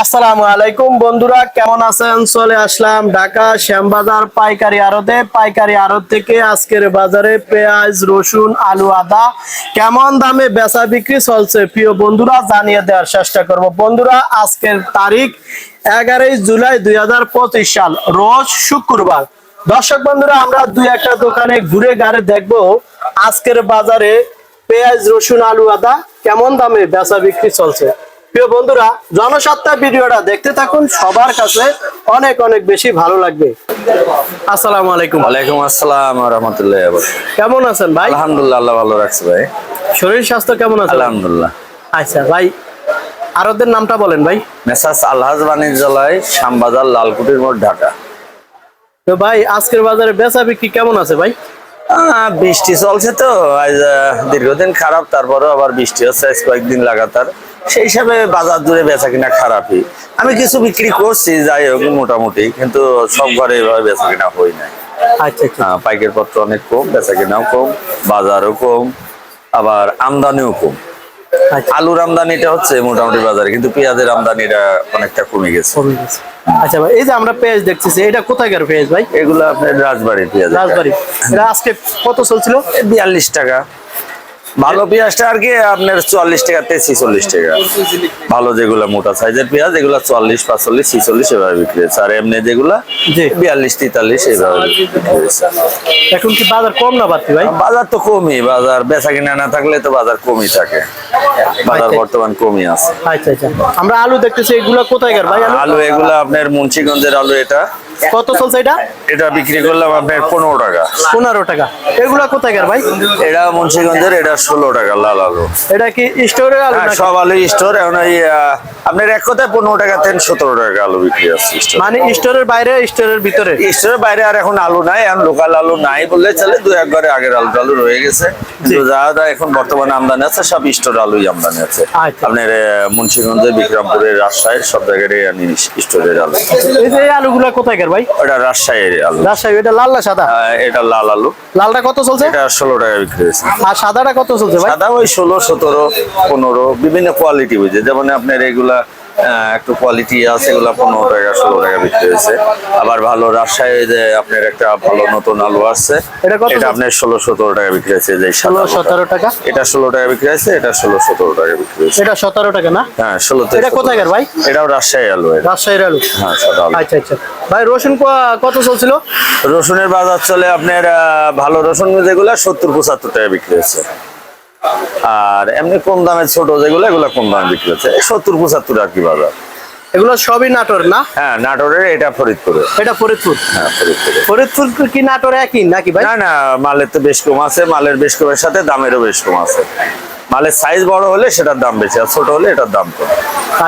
আসসালামু আলাইকুম বন্ধুরা, কেমন আছেন? চলে আসলাম ঢাকা শ্যামবাজার পাইকারি আড়তে। পাইকারি আড়ত থেকে আজকের বাজারে পেঁয়াজ, রসুন, আলু, আদা কেমন দামে বেচা বিক্রি চলছে? প্রিয় বন্ধুরা, জানিয়ে দেওয়ার চেষ্টা করব। বন্ধুরা, আজকের তারিখ এগারোই জুলাই দুই হাজার পঁচিশ সাল, রোজ শুক্রবার। দর্শক বন্ধুরা, আমরা দুই একটা দোকানে ঘুরে গাড়ে দেখব আজকের বাজারে পেঁয়াজ, রসুন, আলু, আদা কেমন দামে বেচা বিক্রি চলছে। প্রিয় বন্ধুরা জনসত্তা ভিডিওটা দেখতে থাকুন। সবার কাছে অনেক অনেক বেশি ভালো লাগবে। আসসালামু আলাইকুম। ওয়ালাইকুম আসসালাম রহমতুল্লাহ কেমন আছেন ভাই? আলহামদুলিল্লাহ আল্লাহ ভালো রাখছে ভাই। শরীর স্বাস্থ্য কেমন আছে? আলহামদুলিল্লাহ। আচ্ছা ভাই আরদের নামটা বলেন ভাই। মেসাস আলহাজ বাণিজ্যালয় শ্যামবাজার লালকুটির মোড় ঢাকা। তো ভাই আজকের বাজারে বেচা বিক্রি কেমন আছে ভাই? বৃষ্টি চলছে তো। আজ দীর্ঘদিন খারাপ তারপরেও আবার বৃষ্টি হচ্ছে কয়েকদিন লাগাতার। সেই হিসাবে বাজার জুড়ে বেচা কিনা খারাপই। আমি কিছু বিক্রি করছি যাই হোক মোটামুটি কিন্তু সব ঘরে এভাবে বেচা কিনা হই নাই। আচ্ছা আচ্ছা। পাইকের পত্র অনেক কম বেচা কিনাও কম বাজারও কম আবার আমদানিও কম। আচ্ছা। আলুর আমদানিটা হচ্ছে মোটামুটি বাজারে কিন্তু পেঁয়াজের আমদানিটা অনেকটা কমে গেছে। কমে গেছে। আচ্ছা ভাই এই যে আমরা পেঁয়াজ দেখতেছি এটা কোথাকার পেঁয়াজ ভাই? এগুলো আপনার রাজবাড়ির পেঁয়াজ। রাজবাড়ি। এটা আজকে কত চলছিল? বিয়াল্লিশ টাকা। ভালো পেঁয়াজটা আর কি আপনার চুয়াল্লিশ টাকা ছিচল্লিশ টাকা। ভালো যেগুলো মোটা সাইজের পেঁয়াজ এগুলো চুয়াল্লিশ পাঁচচল্লিশ ছিচল্লিশ এভাবে বিক্রি হচ্ছে আর এমনি যেগুলা। বিয়াল্লিশ তেতাল্লিশ এইভাবে বিক্রি হচ্ছে এখন কি বাজার কম না বাড়তি ভাই? বাজার তো কমই বাজার বেচা কিনা না থাকলে তো বাজার কমই থাকে। বাজার আচ্ছা। বর্তমান কমই আছে। আচ্ছা আচ্ছা। আমরা আলু দেখতেছি এগুলো ভাই? আলু আলু এগুলো আপনার মুন্সিগঞ্জের আলু এটা। কত চলছে এটা? এটা বিক্রি করলাম আপনার পনেরো টাকা। পনেরো টাকা। এগুলা কোথাকার ভাই? এটা মুন্সিগঞ্জের এটা ষোলো টাকা লাল আলু। এটা কি স্টোরের আলু হ্যাঁ, সব আলু স্টোর এখন এই আপনার এক কথায় পনেরো টাকা থেকে সতেরো টাকা আলু বিক্রি আছে মানে স্টোরের বাইরে স্টোরের ভিতরে? স্টোরের বাইরে আর এখন আলু নাই এখন লোকাল আলু নাই বললে চলে দু একবারে আগের আলু টালু রয়ে গেছে। কিন্তু যা যা এখন বর্তমানে আমদানি আছে সব স্টোর আলুই আমদানি আছে। আচ্ছা। আপনার আহ, মুন্সিগঞ্জে বিক্রমপুরের রাজশাহীর সব জায়গায় স্টোরের আলু। এই আলুগুলা কোথাকার ভাই? ওটা রাজশাহীর আলু। রাজশাহী এটা লাল না সাদা? এটা লাল আলু। লালটা কত চলছে? এটা ষোলো টাকা বিক্রি হয়েছে। আর সাদাটা কত চলছে ভাই? সাদা ওই ষোলো সতেরো পনেরো বিভিন্ন কোয়ালিটি বুঝে। যেমন আপনার এগুলা একটু কোয়ালিটি আছে এগুলা পনেরো টাকা ষোলো টাকা বিক্রি হয়েছে। আবার ভালো রাজশাহী যে আপনার একটা ভালো নতুন আলু আসছে এটা আপনার ষোলো সতেরো টাকা বিক্রি হয়েছে যে ষোলো সতেরো টাকা? এটা ষোলো টাকা বিক্রি হয়েছে এটা ষোলো সতেরো টাকা বিক্রি হয়েছে। এটা সতেরো টাকা না? হ্যাঁ ষোলো এটা কোথাকার ভাই? এটাও রাজশাহী আলু রাজশাহীর আলু? হ্যাঁ আচ্ছা আচ্ছা। ভাই রসুন কত চলছিল? রসুনের বাজার চলে আপনার ভালো রসুন যেগুলো সত্তর পঁচাত্তর টাকা বিক্রি হচ্ছে আর এমনি কম দামের ছোট যেগুলো এগুলো কম দামে বিক্রি হচ্ছে। সত্তর পঁচাত্তর আর কি বাজার। এগুলো সবই নাটোর না? হ্যাঁ নাটোরের এটা ফরিদপুরে। এটা ফরিদপুর? হ্যাঁ ফরিদপুরে। ফরিদপুর কি নাটোর একই নাকি ভাই? না না মালের তো বেশ কম আছে মালের বেশ কমের সাথে দামেরও বেশ কম আছে। মালের সাইজ বড় হলে সেটার দাম বেশি আর ছোট হলে এটার দাম কম।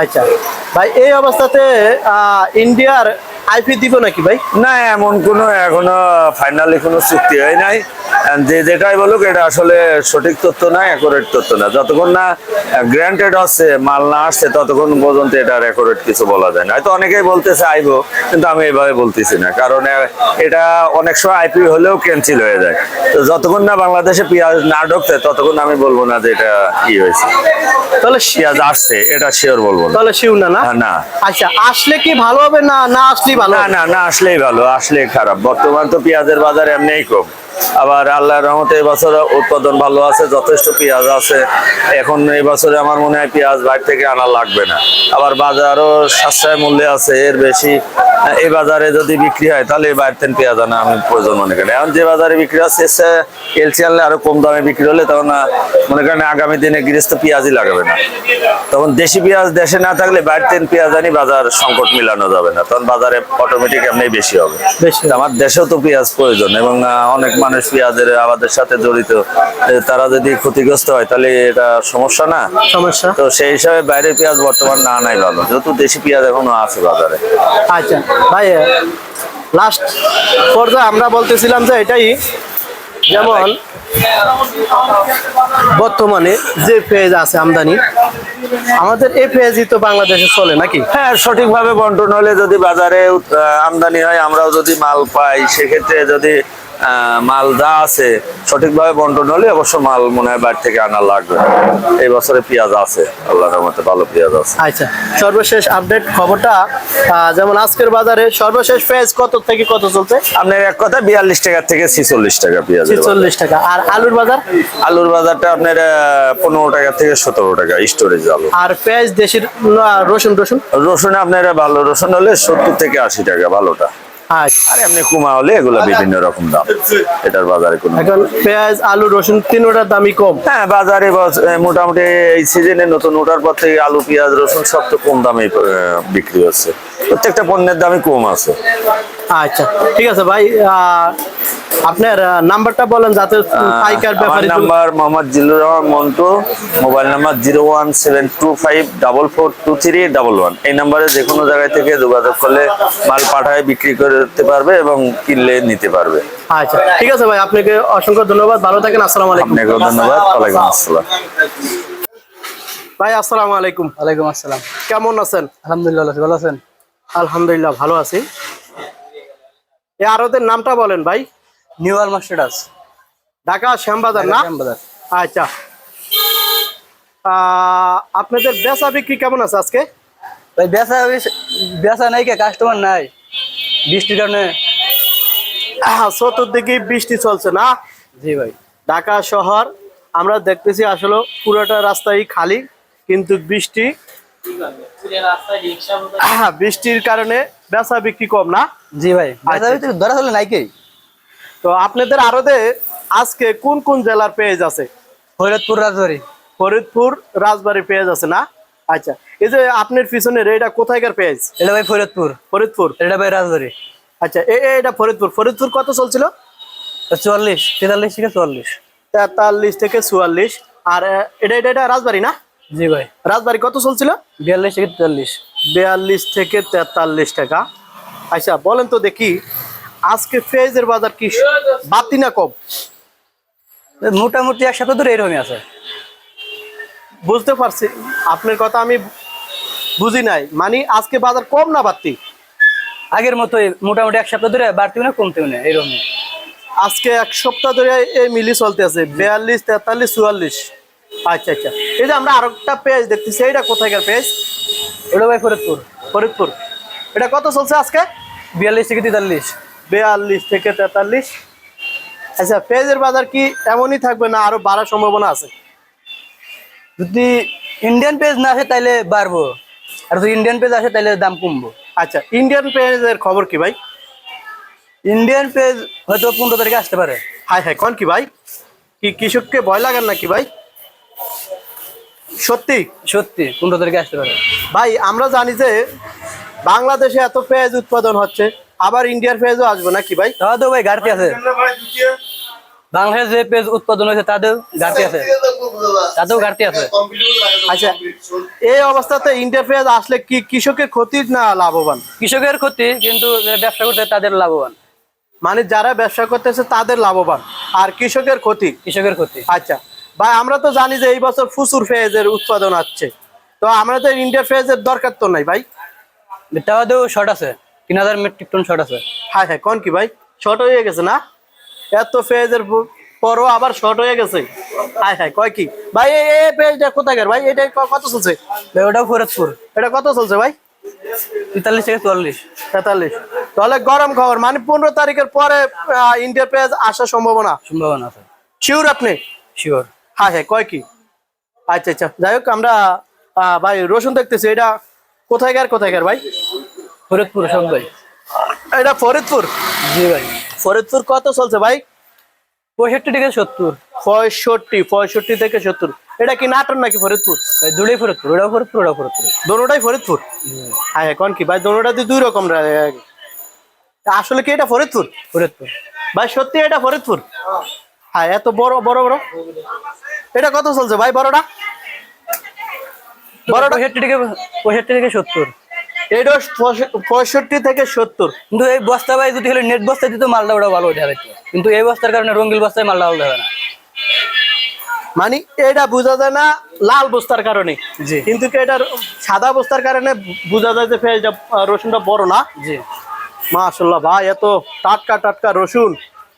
আচ্ছা। ভাই এই অবস্থাতে ইন্ডিয়ার আইপি দিব নাকি ভাই? না এমন কোনো এখনও ফাইনালি কোনো চুক্তি হয় নাই। যে যেটাই বলুক এটা আসলে সঠিক তথ্য না অ্যাকুরেট তথ্য না। যতক্ষণ না গ্রান্টেড আছে মাল না আসছে ততক্ষণ পর্যন্ত এটা অ্যাকুরেট কিছু বলা যায় না। হয়তো অনেকেই বলতেছে আইবো কিন্তু আমি বলতেছি না। কারণ এটা অনেক সময় আইপি হলেও ক্যান্সেল হয়ে যায়। তো যতক্ষণ না বাংলাদেশে পেঁয়াজ না ঢুকছে ততক্ষণ আমি বলব না যে এটা কি হয়েছে। তাহলে পেঁয়াজ আসছে এটা শিওর বলব না। তাহলে শিউ না না? হ্যাঁ, না। আচ্ছা আসলে কি ভালো হবে না না আসলেই ভালো না না না আসলেই ভালো আসলেই খারাপ। বর্তমান তো পেঁয়াজের বাজার এমনিই কম। আবার আল্লাহর রহমতে এবছর উৎপাদন ভালো আছে যথেষ্ট পেঁয়াজ আছে। এখন এই বছরে আমার মনে হয় পেঁয়াজ বাইরে থেকে আনা লাগবে না। আবার বাজারও সাশ্রয় মূল্যে আছে এর বেশি। এই বাজারে যদি বিক্রি হয় তাহলে বাইরে থেকে পেঁয়াজ আনা আমি প্রয়োজন মনে করি এখন যে বাজারে বিক্রি হচ্ছে সে এলসি আনলে আরও কম দামে বিক্রি হলে তখন মনে করেন আগামী দিনে গৃহস্থ পেঁয়াজই লাগাবে না। তখন দেশি পেঁয়াজ দেশে না থাকলে বাইরে থেকে পেঁয়াজ আনি বাজার সংকট মিলানো যাবে না। তখন বাজারে অটোমেটিক এমনি বেশি হবে। বেশি আমার দেশেও তো পেঁয়াজ প্রয়োজন এবং অনেক মানুষ পেঁয়াজের আবাদের সাথে জড়িত তারা যদি ক্ষতিগ্রস্ত হয় তাহলে এটা সমস্যা না? সমস্যা। তো সেই হিসাবে বাইরের পেঁয়াজ বর্তমান না নাই ভালো। যেহেতু দেশি পেঁয়াজ এখনও আছে বাজারে। আচ্ছা ভাই লাস্ট পর্যায়ে আমরা বলতেছিলাম যে এটাই যেমন বর্তমানে যে পেঁয়াজ আছে আমদানি আমাদের এই পেঁয়াজই তো বাংলাদেশে চলে নাকি? হ্যাঁ সঠিকভাবে বন্টন হলে যদি বাজারে আমদানি হয় আমরাও যদি মাল পাই সেক্ষেত্রে যদি মাল যা আছে সঠিকভাবে বন্টন হলে অবশ্য মাল মনে হয় বাইরে থেকে আনা লাগবে। এই বছরে পেঁয়াজ আছে আল্লাহর মতে ভালো পেঁয়াজ আছে। আচ্ছা সর্বশেষ আপডেট খবরটা যেমন আজকের বাজারে সর্বশেষ পেঁয়াজ কত থেকে কত চলছে? আপনার এক কথা বিয়াল্লিশ টাকা থেকে ছিচল্লিশ টাকা পেঁয়াজ ছিচল্লিশ টাকা। আর আলুর বাজার? আলুর বাজারটা আপনার পনেরো টাকা থেকে সতেরো টাকা স্টোরেজ আলু। আর পেঁয়াজ দেশির রসুন রসুন? রসুন আপনার ভালো রসুন হলে সত্তর থেকে আশি টাকা ভালোটা। আর এমনি কুমা হলে এগুলো বিভিন্ন রকম দাম। এটার বাজারে কোনো এখন পেঁয়াজ আলু রসুন তিনোটার দামই কম। হ্যাঁ বাজারে মোটামুটি এই সিজনে নতুন ওঠার পর থেকে আলু পেঁয়াজ রসুন সব তো কম দামে বিক্রি হচ্ছে। প্রত্যেকটা পণ্যের দামই কম আছে। আচ্ছা ঠিক আছে ভাই আপনার নাম্বারটা বলেন যাতে পাইকার ব্যাপারে number Mohammad Zillur Rahman Montu mobile number zero one seven two five double four two three double one. এই নাম্বারে যে কোনো জায়গায় থেকে যোগাযোগ করলে মাল পাঠায় বিক্রি করতে পারবে এবং কিনলে নিতে পারবে। আচ্ছা ঠিক আছে ভাই আপনাকে অসংখ্য ধন্যবাদ ভালো থাকেন আসসালামু আলাইকুম। আপনাকেও ধন্যবাদ ওয়ালাইকুম আসসালাম। ভাই আসসালামু আলাইকুম। ওয়ালাইকুম আসসালাম। কেমন আছেন? আলহামদুলিল্লাহ ভালো আছেন? আলহামদুলিল্লাহ ভালো আছি। এই আরতের নামটা বলেন ভাই। নিউ আল মাস্টার্ডাস ঢাকা শ্যামবাজার না? শ্যামবাজার। আচ্ছা। আপনাদের বেচা বিক্রি কেমন আছে আজকে? ভাই বেচা বেচা নাই কে কাস্টমার নাই। বৃষ্টির কারণে। চতুর্দিকে বৃষ্টি চলছে না? জি ভাই। ঢাকা শহর আমরা দেখতেছি আসলে পুরোটা রাস্তাই খালি কিন্তু বৃষ্টি বৃষ্টির কারণে বেচা বিক্রি কম না? জি ভাই আচ্ছা। ধরা চলে নাই কে তো আপনাদের আরতে আজকে কোন কোন জেলার পেঁয়াজ আছে? ফরিদপুর রাজবাড়ি। ফরিদপুর রাজবাড়ি পেঁয়াজ আছে না? আচ্ছা এই যে আপনার পিছনে এটা কোথায়কার পেঁয়াজ? এটা ভাই ফরিদপুর। ফরিদপুর? এটা ভাই রাজবাড়ি। আচ্ছা এটা ফরিদপুর। ফরিদপুর কত চলছিল? চুয়াল্লিশ তেতাল্লিশ থেকে চুয়াল্লিশ। তেতাল্লিশ থেকে চুয়াল্লিশ। আর এটা এটা এটা রাজবাড়ি না? জি ভাই। রাজবাড়ি কত চলছিল? বিয়াল্লিশ থেকে তেতাল্লিশ। বিয়াল্লিশ থেকে তেতাল্লিশ টাকা। আচ্ছা বলেন তো দেখি আজকে ফেজের বাজার কি বাতি না কম? মোটামুটি এক সপ্তাহ ধরে এরকমই আছে। বুঝতে পারছি। আপনার কথা আমি বুঝি নাই। মানে আজকে বাজার কম না বাড়তি? আগের মতো মোটামুটি এক সপ্তাহ ধরে বাড়তেও না কমতেও না এরকমই। আজকে এক সপ্তাহ ধরে এই মিলি চলতে আছে বিয়াল্লিশ তেতাল্লিশ চুয়াল্লিশ। আচ্ছা আচ্ছা। এই যে আমরা আরেকটা পেঁয়াজ দেখতেছি এটা কোথায়কার পেঁয়াজ? ওটা ভাই ফরিদপুর ফরিদপুর। এটা কত চলছে আজকে? বিয়াল্লিশ থেকে তেতাল্লিশ। বিয়াল্লিশ থেকে তেতাল্লিশ। আচ্ছা পেঁয়াজের বাজার কি এমনই থাকবে না আরও বাড়ার সম্ভাবনা আছে? যদি ইন্ডিয়ান পেজ না আসে তাইলে বাড়বো। আর যদি ইন্ডিয়ান পেজ আসে তাইলে দাম কমবো। আচ্ছা ইন্ডিয়ান পেঁয়াজের খবর কি ভাই? ইন্ডিয়ান পেজ হয়তো পনেরো তারিখে আসতে পারে। হাই হাই কোন কি ভাই? কি কৃষককে ভয় লাগান নাকি ভাই? সত্যি? সত্যি পনেরো তারিখে আসতে পারে। ভাই আমরা জানি যে বাংলাদেশে এত পেঁয়াজ উৎপাদন হচ্ছে আবার ইন্ডিয়ার পেঁয়াজও আসবে নাকি ভাই? তাহলে তো ভাই ঘাটতি আছে। বাংলাদেশ যে পেজ উৎপাদন হয়েছে তাদের ঘাটতি আছে। তাতেও ঘাটতি আছে। আচ্ছা এই অবস্থাতে ইন্ডিয়ার পেঁয়াজ আসলে কি কৃষকের ক্ষতি না লাভবান? কৃষকের ক্ষতি কিন্তু যারা ব্যবসা করতে তাদের লাভবান। মানে যারা ব্যবসা করতেছে তাদের লাভবান। আর কৃষকের ক্ষতি? কৃষকের ক্ষতি। আচ্ছা ভাই আমরা তো জানি যে এই বছর প্রচুর ফেজের উৎপাদন আছে তো আমরা তো ইন্ডিয়ার ফেজের দরকার তো নাই ভাই। শর্ট আছে। তিন হাজার মেট্রিক টন শর্ট আছে। হ্যাঁ হ্যাঁ কোন কি ভাই? শর্ট হয়ে গেছে না? এত ফেজের পরও আবার শর্ট হয়ে গেছে। হ্যাঁ হ্যাঁ কয় কি? ভাই এই পেঁয়াজটা কোথাকার ভাই? এটা কত চলছে? ভাই ওটাও ফরিদপুর এটা কত চলছে ভাই? তেতাল্লিশ থেকে চুয়াল্লিশ। তেতাল্লিশ। তাহলে গরম খবর মানে পনেরো তারিখের পরে ইন্ডিয়ার পেঁয়াজ আসার সম্ভাবনা? সম্ভাবনা আছে। শিওর আপনি? শিওর হ্যাঁ হ্যাঁ কয় কি? আচ্ছা আচ্ছা। যাই হোক আমরা ভাই রসুন দেখতেছি। এটা কোথায়কার কোথায়কার ভাই? ফরিদপুর সব ভাই এটা ফরিদপুর? জি ভাই। ফরিদপুর কত চলছে ভাই? পঁয়ষট্টি থেকে সত্তর। পঁয়ষট্টি পঁয়ষট্টি থেকে সত্তর। এটা কি নাটন নাকি ফরিদপুর? ভাই দুটোই ফরিদপুর। ওটাও ফরিদপুর ওটাও ফরিদপুর। দোনোটাই ফরিদপুর? হ্যাঁ হ্যাঁ এখন কি? ভাই দোনোটা দিয়ে দুই রকম আসলে কি এটা ফরিদপুর? ফরিদপুর। ভাই সত্যি এটা ফরিদপুর? হ্যাঁ এত বড় বড় বড়। এটা কত চলছে ভাই বড়টা? বড়টা? পঁয়ষট্টি থেকে পঁয়ষট্টি থেকে সত্তর। এটা পঁয়ষট্টি থেকে সত্তর। কিন্তু এই বস্তা ভাই যদি হলে নেট বস্তা দিত মালটা ওটা ভালো দেখা কিন্তু এই বস্তার কারণে রঙ্গিল বস্তায় মালটা ভালো দেখা না। মানে এটা বোঝা যায় না লাল বস্তার কারণে। জি। কিন্তু এটার সাদা বস্তার কারণে বোঝা যায় যে পেঁয়াজটা রসুনটা বড় না? জি। মাশাল্লাহ ভাই এত টাটকা টাটকা রসুন।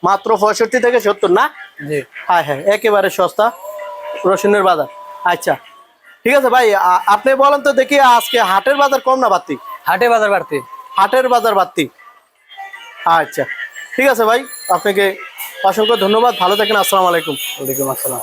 মাত্র পঁয়ষট্টি থেকে সত্তর না? জি হ্যাঁ হ্যাঁ একেবারে সস্তা রসুনের বাজার। আচ্ছা ঠিক আছে ভাই আপনি বলেন তো দেখি আজকে হাটের বাজার কম না বাড়তি? হাটের বাজার বাড়তি। হাটের বাজার বাড়তি। আচ্ছা ঠিক আছে ভাই আপনাকে অসংখ্য ধন্যবাদ ভালো থাকেন আসসালামু আলাইকুম। ওয়ালাইকুম আসসালাম।